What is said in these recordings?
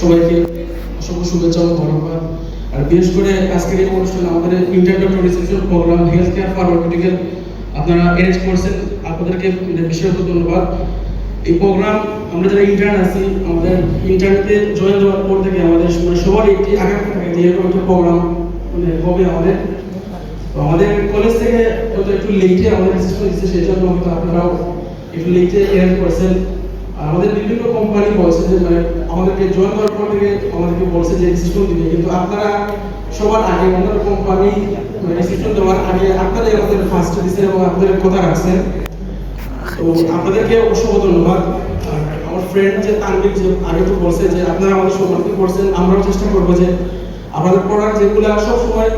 সবাইকে অসংখ্য শুভেচ্ছা ও ধন্যবাদ। আর বিশেষ করে আজকের এই অনুষ্ঠানে আমাদের internet reception program health care pharmaceutical আপনারা অ্যারেঞ্জ করছেন। আপনাদেরকে বিশেষত ধন্যবাদ। এই প্রোগ্রাম আমরা যারা ইন্টার্ন আছি, আমাদের ইন্টার্নতে জয়েন দেওয়ার পর থেকে আমাদের মানে সবার একটি আকাঙ্ক্ষা থাকে যে এরকম একটা প্রোগ্রাম মানে হবে আমাদের। তো আমাদের কলেজ থেকে হয়তো একটু লেটে আমাদের সেই জন্য আপনারাও একটু লেটে অ্যারেঞ্জ করেছেন। আমাদের বিভিন্ন কোম্পানি বলছে যে মানে আমাদেরকে জয়েন করার পর থেকে আমাদেরকে বলছে যে রেজিস্ট্রেশন দিবে কিন্তু আপনারা সবার আগে অন্যান্য কোম্পানি রেজিস্ট্রেশন দেওয়ার আগে আপনারাই আমাদের ফার্স্ট দিচ্ছেন এবং আপনাদের কথা রাখছেন। তো আপনাদেরকে অসংখ্য ধন্যবাদ। আমার ফ্রেন্ড যে তানবির যে আগে তো বলছে যে, আপনারা আমাদের সম্মানিত করছেন। আমরাও চেষ্টা করব যে আমাদের প্রোডাক্ট যেগুলো সব সময়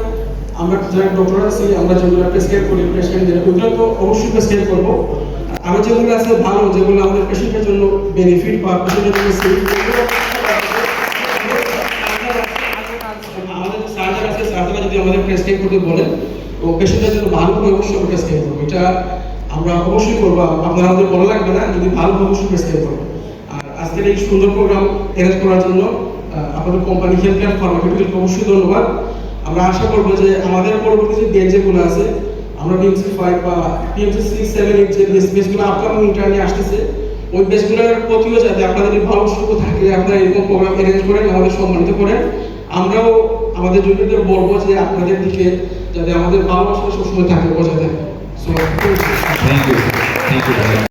আমরা যারা ডক্টর আছি, আমরা যেগুলো প্রেসক্রাইব করি পেশেন্টদের ওইগুলো তো অবশ্যই প্রেসক্রাইব করব। আর যেগুলো আছে ভালো যেগুলো আমাদের পেশেন্টের জন্য বেনিফিট বা পেশেন্টের জন্য safe, আমাদের বলেন জন্য ভালো করে অবশ্যই করব। এটা আমরা অবশ্যই করব। আমাদের লাগবে না যদি অবশ্যই আর আজকের এই সুন্দর করার জন্য কোম্পানি অবশ্যই ধন্যবাদ। আমরা আশা করব যে আমাদের পরবর্তী যে যেগুলো আছে আমরা বিএমসি ফাইভ বা বিএমসি সিক্স সেভেন এইট যে বেস বেসগুলো আপকামিং ইন্টারনে আসতেছে, ওই বেসগুলোর প্রতিও যাতে আপনাদের ভালো সুযোগ থাকে, আপনারা এরকম প্রোগ্রাম অ্যারেঞ্জ করেন, আমাদের সম্মানিত করেন। আমরাও আমাদের জুনিয়রদের বলব যে আপনাদের দিকে যাতে আমাদের ভালোবাসা সবসময় থাকে, বজায় থাকে। So thank you thank you